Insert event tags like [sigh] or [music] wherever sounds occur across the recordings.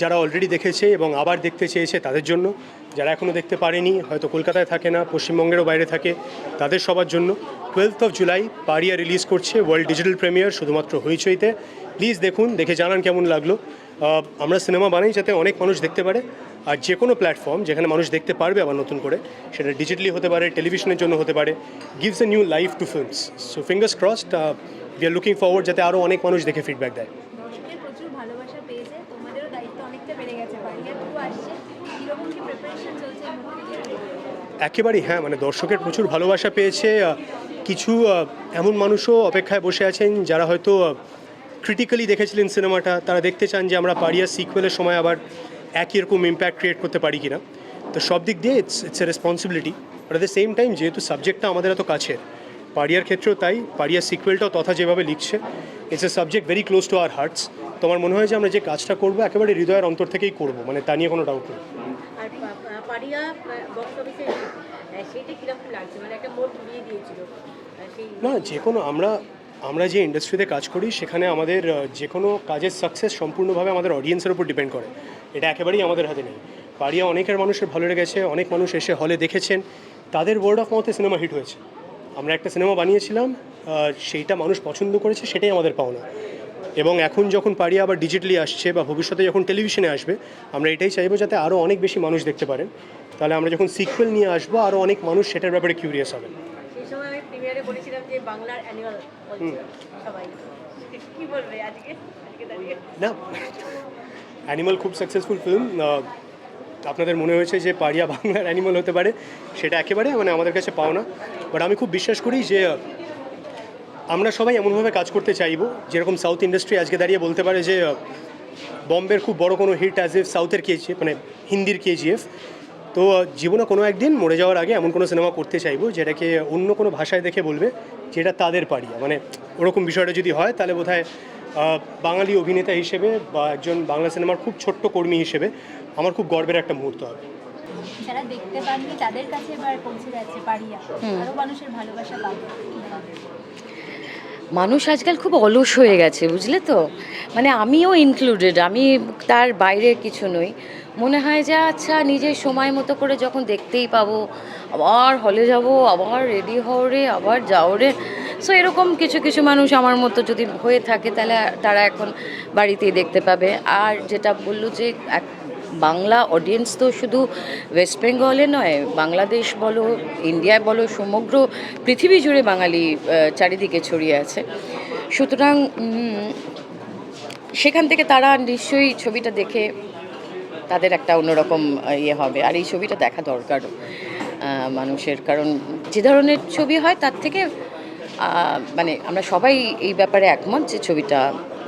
যারা অলরেডি দেখেছে এবং আবার দেখতে চেয়েছে তাদের জন্য, যারা এখনও দেখতে পারেনি, হয়তো কলকাতায় থাকে না, পশ্চিমবঙ্গেরও বাইরে থাকে, তাদের সবার জন্য twelfth of July Pariah release করছে ওয়ার্ল্ড ডিজিটাল প্রিমিয়ার শুধুমাত্র হইচইতে। প্লিজ দেখুন, দেখে জানান কেমন লাগল। আমরা সিনেমা বানাই যাতে অনেক মানুষ দেখতে পারে, আর যে কোনো প্ল্যাটফর্ম যেখানে মানুষ দেখতে পারবে আবার নতুন করে, সেটা ডিজিটালি হতে পারে টেলিভিশনের জন্য হতে পারে gives a new life to films so fingers crossed we are looking forward যাতে আরও অনেক মানুষ দেখে ফিডব্যাক দেয় দর্শকের প্রচুর ভালোবাসা পেয়েছে তোমাদেরও একেবারেই হ্যাঁ মানে দর্শকের প্রচুর ভালোবাসা পেয়েছে। কিছু এমন মানুষও অপেক্ষায় বসে আছেন যারা হয়তো ক্রিটিক্যালি দেখেছিলেন সিনেমাটা। তারা দেখতে চান যে আমরা পারিয়া সিকুয়েলের সময় আবার একই রকম ইম্প্যাক্ট ক্রিয়েট করতে পারি কিনা। তো সব দিক দিয়ে it's it's a responsibility but at the same time যেহেতু সাবজেক্টটা আমাদের এত কাছের, পারিয়ার ক্ষেত্রেও তাই, পারিয়ার সিকুয়েলটাও তথা যেভাবে লিখছে it's a subject very close to our hearts তো আমার মনে হয় যে আমরা যে কাজটা করব একেবারে হৃদয়ের অন্তর থেকেই করব? মানে তা নিয়ে কোনো ডাউট নেই। মানে না যে কোনো আমরা আমরা যে ইন্ডাস্ট্রিতে কাজ করি সেখানে আমাদের যে কোনো কাজের সাকসেস সম্পূর্ণভাবে আমাদের অডিয়েন্সের উপর ডিপেন্ড করে। এটা একেবারেই আমাদের হাতে নেই। পারিয়া অনেকের মানুষের ভালো লেগেছে অনেক মানুষ এসে হলে দেখেছেন। তাদের ওয়ার্ড অফ মাউথে সিনেমা হিট হয়েছে। আমরা একটা সিনেমা বানিয়েছিলাম সেইটা মানুষ পছন্দ করেছে সেটাই আমাদের পাওনা। এবং এখন যখন পারিয়া আবার ডিজিটালি আসছে বা ভবিষ্যতে যখন টেলিভিশনে আসবে আমরা এটাই চাইব যাতে আরও অনেক বেশি মানুষ দেখতে পারেন। তাহলে আমরা যখন সিকুয়েল নিয়ে আসব আরও অনেক মানুষ সেটার ব্যাপারে কিউরিয়াস হবেন দাঁড়িয়ে না অ্যানিমাল খুব সাকসেসফুল ফিল্ম আপনাদের মনে হয়েছে যে পারিয়া বাংলার অ্যানিমাল হতে পারে সেটা একেবারে মানে আমাদের কাছে পাও না বাট আমি খুব বিশ্বাস করি যে আমরা সবাই এমনভাবে কাজ করতে চাইব যেরকম সাউথ ইন্ডাস্ট্রি আজকে দাঁড়িয়ে বলতে পারে যে বম্বের খুব বড় কোনো হিট অ্যাজ এফ সাউথের কেজিএফ মানে হিন্দির কেজিএফ তো জীবনে কোনো একদিন মরে যাওয়ার আগে এমন কোনো সিনেমা করতে চাইব যেটাকে অন্য কোনো ভাষায় দেখে বলবে যেটা তাদের পারিয়া মানে ওরকম বিষয়টা যদি হয় তাহলে আহ, বাঙালি অভিনেতা হিসেবে বা একজন বাংলা সিনেমার খুব ছোট্ট কর্মী হিসেবে আমার খুব গর্বের একটা মুহূর্ত হবে। যারা দেখতে পাননি তাদের কাছে এবার পৌঁছে যাচ্ছে পারিয়া আরও মানুষের ভালোবাসা পাবে। মানুষ আজকাল খুব অলস হয়ে গেছে বুঝলে তো? মানে আমিও ইনক্লুডেড আমি তার বাইরে কিছু নই। মনে হয় যে আচ্ছা নিজের সময় মতো করে যখন দেখতেই পাবো আবার হলে যাব আবার রেডি হও রে আবার যাও রে। সো এরকম কিছু কিছু মানুষ আমার মতো যদি হয়ে থাকে তাহলে তারা এখন বাড়িতেই দেখতে পাবে। আর যেটা বলল যে বাংলা অডিয়েন্স তো শুধু ওয়েস্ট বেঙ্গলে নয়, বাংলাদেশ বলো ইন্ডিয়ায় বলো, সমগ্র পৃথিবী জুড়ে বাঙালি চারিদিকে ছড়িয়ে আছে। সুতরাং সেখান থেকে তারা নিশ্চয়ই ছবিটা দেখে তাদের একটা অন্যরকম ইয়ে হবে। আর এই ছবিটা দেখা দরকারও মানুষের। কারণ যে ধরনের ছবি হয় তার থেকে মানে আমরা সবাই এই ব্যাপারে একমত যে ছবিটা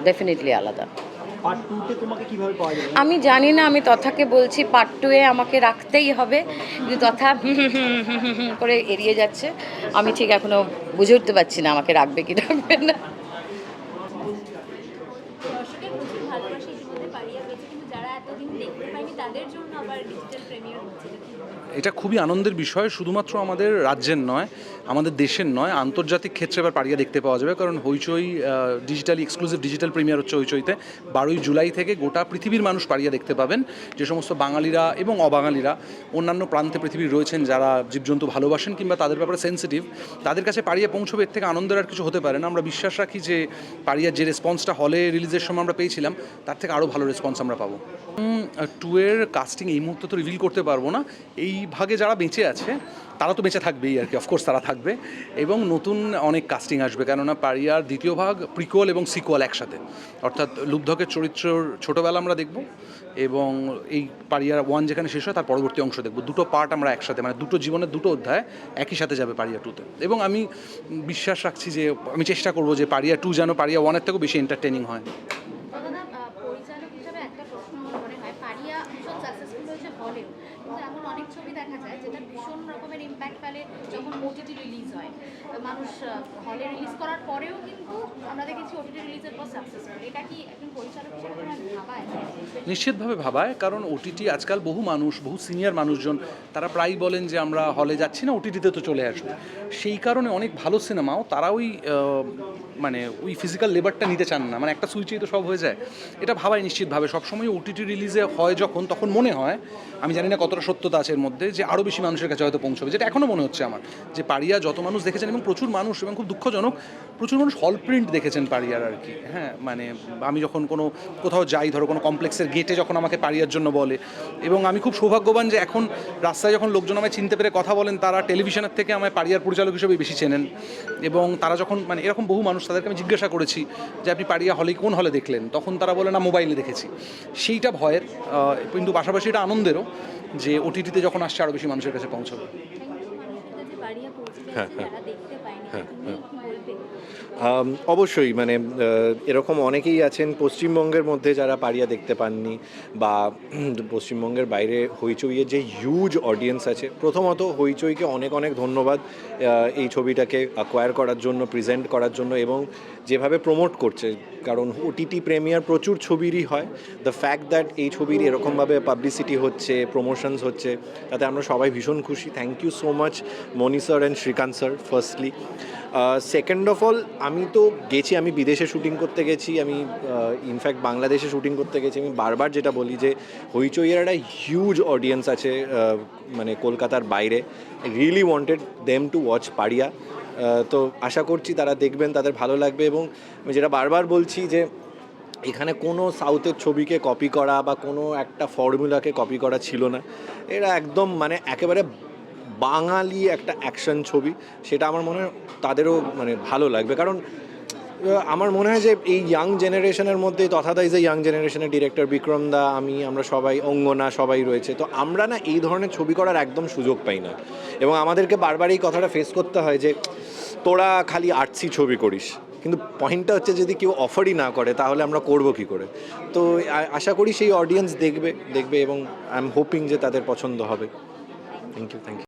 ডেফিনেটলি আলাদা। আমি জানি না, আমি তথাকে বলছি পার্ট টুয়ে আমাকে রাখতেই হবে। কিন্তু তথা করে এড়িয়ে যাচ্ছে। আমি ঠিক এখনও বুঝে উঠতে পারছি না আমাকে রাখবে কি রাখবে না দর্শকের প্রচুর ভালোবাসা ইতিমধ্যে পারিয়া পেয়েছে কিন্তু যারা এতদিন দেখতে পায়নি তাদের জন্য আবার ডিজিটাল প্রিমিয়ার হচ্ছে এটা খুবই আনন্দের বিষয়, শুধুমাত্র আমাদের রাজ্যের নয়, আমাদের দেশের নয়, আন্তর্জাতিক ক্ষেত্রে এবার পাড়িয়া দেখতে পাওয়া যাবে। কারণ Hoichoi digitally exclusive digital premiere হচ্ছে হইচইতে। বারোই জুলাই থেকে গোটা পৃথিবীর মানুষ পাড়িয়া দেখতে পাবেন। যে সমস্ত বাঙালিরা এবং অবাঙালিরা, অন্যান্য প্রান্তে পৃথিবীর রয়েছেন যারা জীবজন্তু ভালোবাসেন কিংবা তাদের ব্যাপারে সেন্সিটিভ তাদের কাছে পাড়িয়া পৌঁছবে, এর থেকে আনন্দের আর কিছু হতে পারে না। আমরা বিশ্বাস রাখি যে পাড়িয়ার যে রেসপন্সটা হলে রিলিজের সময় আমরা পেয়েছিলাম, তার থেকে আরও ভালো রেসপন্স আমরা পাবো। টু এর কাস্টিং এই মুহূর্তে তো রিভিল করতে পারব না। এই ভাগে যারা বেঁচে আছে, তারা তো বেঁচে থাকবেই আর কি। অফকোর্স তারা থাকবে। এবং নতুন অনেক কাস্টিং আসবে, কেননা পারিয়ার দ্বিতীয় ভাগ প্রিকোয়াল এবং সিকোয়াল একসাথে। অর্থাৎ লুব্ধকের চরিত্রর ছোটোবেলা আমরা দেখব এবং এই পারিয়ার ওয়ান যেখানে শেষ হয়, তার পরবর্তী অংশ দেখব। দুটো পার্ট আমরা একসাথে মানে দুটো জীবনের দুটো অধ্যায় একই সাথে যাবে পারিয়া টুতে এবং আমি বিশ্বাস রাখছি যে, আমি চেষ্টা করব যে পারিয়া টু যেন পারিয়া ওয়ানের থেকেও বেশি এন্টারটেনিং হয়। একটা প্রশ্ন মনে হয়। পারিয়া সাকসেসফুল হলেও, কিন্তু এমন অনেক ছবি দেখা যায় যেটা ভীষণ রকমের ইম্প্যাক্ট ফেলে যখন ওটিটি রিলিজ হয়। মানুষ হলে রিলিজ করার পরেও কিন্তু আমরা দেখেছি ওটিটি রিলিজের পর সাকসেসফুল এটা কি একজন পরিচালক হিসেবে ভাবায়? নিশ্চিতভাবে ভাবায়, কারণ ওটিটি আজকাল বহু মানুষ, বহু সিনিয়র মানুষজন, তারা প্রায়ই বলেন যে আমরা হলে যাচ্ছি না ওটিটিতে তো চলে আসবে। সেই কারণে অনেক ভালো সিনেমাও তারা ওই মানে ওই ফিজিক্যাল লেবারটা নিতে চান না। মানে একটা সুইচেই তো সব হয়ে যায়। এটা ভাবাই নিশ্চিতভাবে। সবসময় ওটিটি রিলিজে হয় যখন, তখন মনে হয়, আমি জানি না কতটা সত্যতা আছে এর মধ্যে, যে আরও বেশি মানুষের কাছে হয়তো পৌঁছবে। যেটা এখনও মনে হচ্ছে আমার, যে পারিয়া যত মানুষ দেখেছেন, এবং প্রচুর মানুষ, এবং খুব দুঃখজনক, প্রচুর মানুষ হল প্রিন্ট দেখেছেন পারিয়ার আর কি। হ্যাঁ মানে আমি যখন কোনো, কোথাও যাই, ধরো কোনো কমপ্লেক্সের গেটে যখন আমাকে পারিয়ার জন্য বলে, এবং আমি খুব সৌভাগ্যবান যে এখন রাস্তায় যখন লোকজন আমায় চিনতে পেরে কথা বলেন, তারা টেলিভিশনের থেকে আমায় পারিয়ার পরিচালক হিসেবে বেশি চেনেন। এবং তারা যখন মানে এরকম বহু মানুষ তাদেরকে আমি জিজ্ঞাসা করেছি যে আপনি পাড়িয়া হলে কোন হলে দেখলেন? তখন তারা বলে না মোবাইলে দেখেছি। সেইটা ভয়ের কিন্তু পাশাপাশি এটা আনন্দেরও যে ওটিটিতে যখন আসছে আরও বেশি মানুষের কাছে পৌঁছবে। হ্যাঁ হ্যাঁ। হ্যাঁ হ্যাঁ, যাচ্ছে যারা দেখতে পায়নি তুমি কি বলবে আম, অবশ্যই মানে এরকম অনেকেই আছেন পশ্চিমবঙ্গের মধ্যে যারা পারিয়া দেখতে পাননি বা [clears throat] পশ্চিমবঙ্গের বাইরে হইচইয়ের যে হিউজ অডিয়েন্স আছে, প্রথমত হইচইকে অনেক অনেক ধন্যবাদ এই ছবিটাকে অ্যাকোয়ার করার জন্য প্রেজেন্ট করার জন্য এবং যেভাবে প্রমোট করছে। কারণ ওটিটি প্রেমিয়ার প্রচুর ছবিরই হয়। দ্য ফ্যাক্ট দ্যাট এই ছবির এরকমভাবে পাবলিসিটি হচ্ছে প্রমোশনস হচ্ছে, তাতে আমরা সবাই ভীষণ খুশি। Thank you so much Moni sir and Shrikant sir firstly second of all আমি তো গেছি, আমি বিদেশে শুটিং করতে গেছি, আমি ইনফ্যাক্ট বাংলাদেশে শুটিং করতে গেছি। আমি বারবার যেটা বলি যে হইচইয়ের একটা হিউজ অডিয়েন্স আছে মানে কলকাতার বাইরে। Really wanted them to watch Pariah. তো আশা করছি তারা দেখবেন, তাদের ভালো লাগবে এবং আমি যেটা বারবার বলছি যে, এখানে কোনো সাউথের ছবিকে কপি করা বা কোনো একটা ফর্মুলাকে কপি করা ছিল না। এরা একদম মানে একেবারে বাঙালি একটা অ্যাকশন ছবি, সেটা আমার মনে হয় তাদেরও মানে ভালো লাগবে। কারণ আমার মনে হয় যে এই ইয়াং জেনারেশনের মধ্যে তথাদা ইজ এ ইয়াং জেনারেশনের ডিরেক্টর বিক্রম দা, আমি, আমরা সবাই, অঙ্গনা সবাই রয়েছে, তো আমরা না এই ধরনের ছবি করার একদম সুযোগ পাই না। এবং আমাদেরকে বারবার এই কথাটা ফেস করতে হয় যে, তোরা খালি আর্টসি ছবি করিস। কিন্তু পয়েন্টটা হচ্ছে যদি কেউ অফারই না করে, তাহলে আমরা করব কি করে? তো আশা করি সেই অডিয়েন্স দেখবে দেখবে এবং আই এম হোপিং যে তাদের পছন্দ হবে। Thank you thank you